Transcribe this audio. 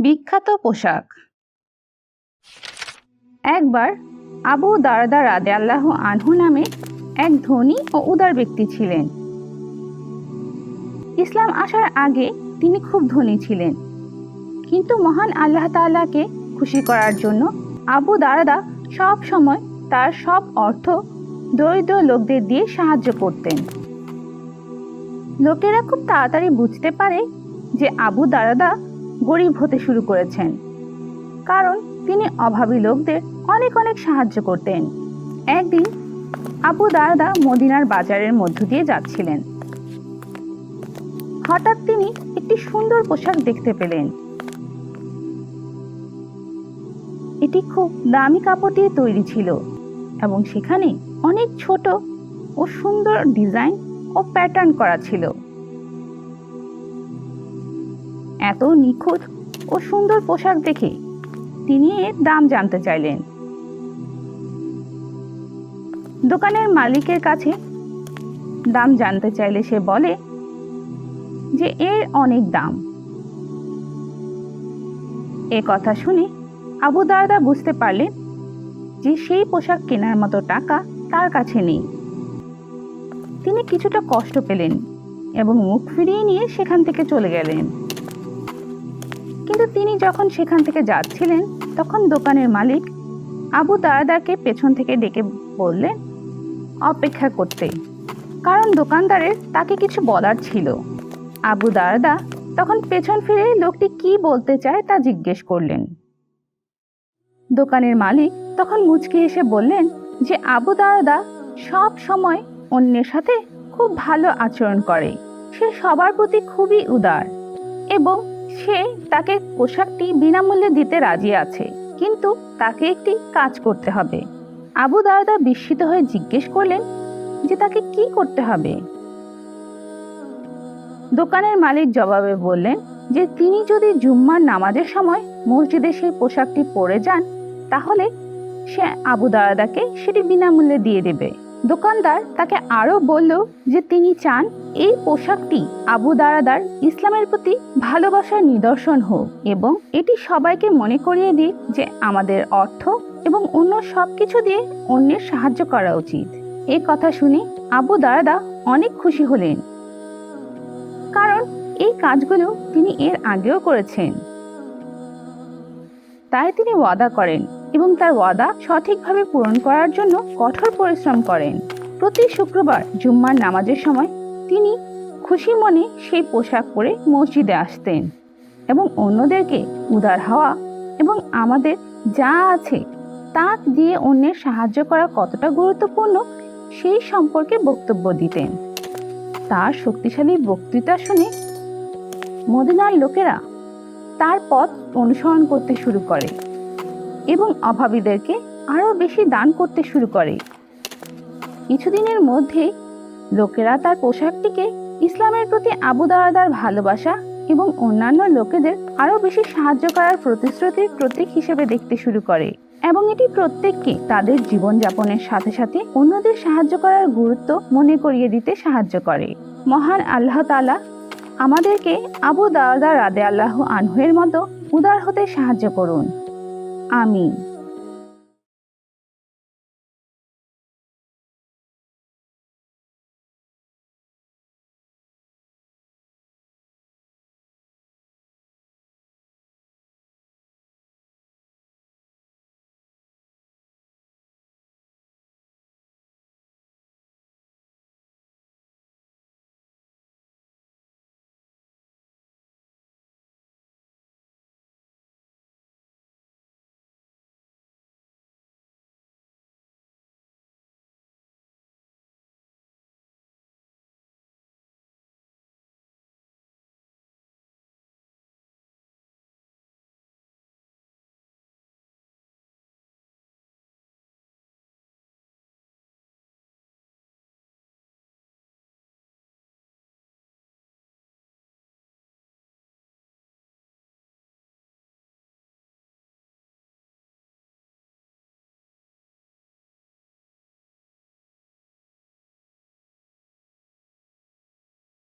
বিখ্যাত পোশাক। একবার আবু দারদা রাদে আল্লাহ আনহু নামে এক ধনী ও উদার ব্যক্তি ছিলেন। ইসলাম আসার আগে তিনি খুব ধনী ছিলেন। কিন্তু মহান আল্লাহ তাআলাকে খুশি করার জন্য আবু দারদা সব সময় তার সব অর্থ দরিদ্র লোকদের দিয়ে সাহায্য করতেন। লোকেরা খুব তাড়াতাড়ি বুঝতে পারে যে আবু দারদা গরিব হতে শুরু করেছেন। কারণ তিনি অভাবী লোকদের অনেক অনেক সাহায্য করতেন। একদিন আবু দারদা মদিনার বাজারের মধ্য দিয়ে যাচ্ছিলেন। হঠাৎ তিনি একটি সুন্দর পোশাক দেখতে পেলেন। এটি খুব দামি কাপড় দিয়ে তৈরি ছিল এবং সেখানে অনেক ছোট ও সুন্দর ডিজাইন ও প্যাটার্ন করা ছিল। এত নিখুঁত ও সুন্দর পোশাক দেখে তিনি এর দাম জানতে চাইলেন। দোকানের মালিকের কাছে দাম জানতে চাইলে সে বলে যে, এর অনেক দাম। এ কথা শুনে আবু দারদা বুঝতে পারলেন যে, সেই পোশাক কেনার মতো টাকা তার কাছে নেই। তিনি কিছুটা কষ্ট পেলেন এবং মুখ ফিরিয়ে নিয়ে সেখান থেকে চলে গেলেন। কিন্তু তিনি যখন সেখান থেকে যাচ্ছিলেন, তখন দোকানের মালিক আবু দারদাকে পেছন থেকে ডেকে বললেন, অপেক্ষা করতে। কারণ দোকানদারের তাকে কিছু বলার ছিল। আবু দারদা তখন পেছন ফিরে লোকটি কি বলতে চায় তা জিজ্ঞেস করলেন। দোকানের মালিক তখন মুচকি এসে বললেন যে, আবু দারদা সব সময় অন্যের সাথে খুব ভালো আচরণ করে। সে সবার প্রতি খুবই উদার এবং সে তাকে পোশাকটি বিনামূল্যে দিতে রাজি আছে, কিন্তু তাকে একটি কাজ করতে হবে। আবু দারদা বিস্মিত হয়ে জিজ্ঞেস করলেন, যে তাকে কি করতে হবে? দোকানের মালিক জবাবে বললেন, যে তিনি যদি জুম্মার নামাজের সময় মসজিদে সেই পোশাকটি পরে যান, তাহলে সে আবু দারদাকে সেটি বিনামূল্যে দিয়ে দেবে। দোকানদার তাকে আরও বলল যে তিনি চান এই পোশাকটি আবু দারাদার ইসলামের প্রতি ভালোবাসার নিদর্শন হোক এবং এটি সবাইকে মনে করিয়ে দিক যে আমাদের অর্থ এবং অন্য সব কিছু দিয়ে অন্যের সাহায্য করা উচিত। এ কথা শুনে আবু দারাদা অনেক খুশি হলেন। কারণ এই কাজগুলো তিনি এর আগেও করেছেন। তাই তিনি ওয়াদা করেন এবং তার ওয়াদা সঠিকভাবে পূরণ করার জন্য কঠোর পরিশ্রম করেন। প্রতি শুক্রবার জুম্মার নামাজের সময় তিনি খুশি মনে সেই পোশাক পরে মসজিদে আসতেন এবং অন্যদেরকে উদার হওয়া এবং আমাদের যা আছে তা দিয়ে অন্যের সাহায্য করা কতটা গুরুত্বপূর্ণ সেই সম্পর্কে বক্তব্য দিতেন। তার শক্তিশালী বক্তৃতা শুনে মদিনার লোকেরা তার পথ অনুসরণ করতে শুরু করে। এবং অভাবীদেরকে আরও বেশি দান করতে শুরু করে। কিছুদিনের মধ্যে লোকেরা তার পোশাকটিকে ইসলামের প্রতি আবু দারাদার ভালোবাসা এবং অন্যান্য লোকেদের আরও বেশি সাহায্য করার প্রতিশ্রুতির প্রতীক হিসেবে দেখতে শুরু করে এবং এটি প্রত্যেককে তাদের জীবনযাপনের সাথে সাথে অন্যদের সাহায্য করার গুরুত্ব মনে করিয়ে দিতে সাহায্য করে। মহান আল্লাহ তালা আমাদেরকে আবু দাওয়াদা রাদে আল্লাহ আনহুয়ের মতো উদার হতে সাহায্য করুন। 阿敏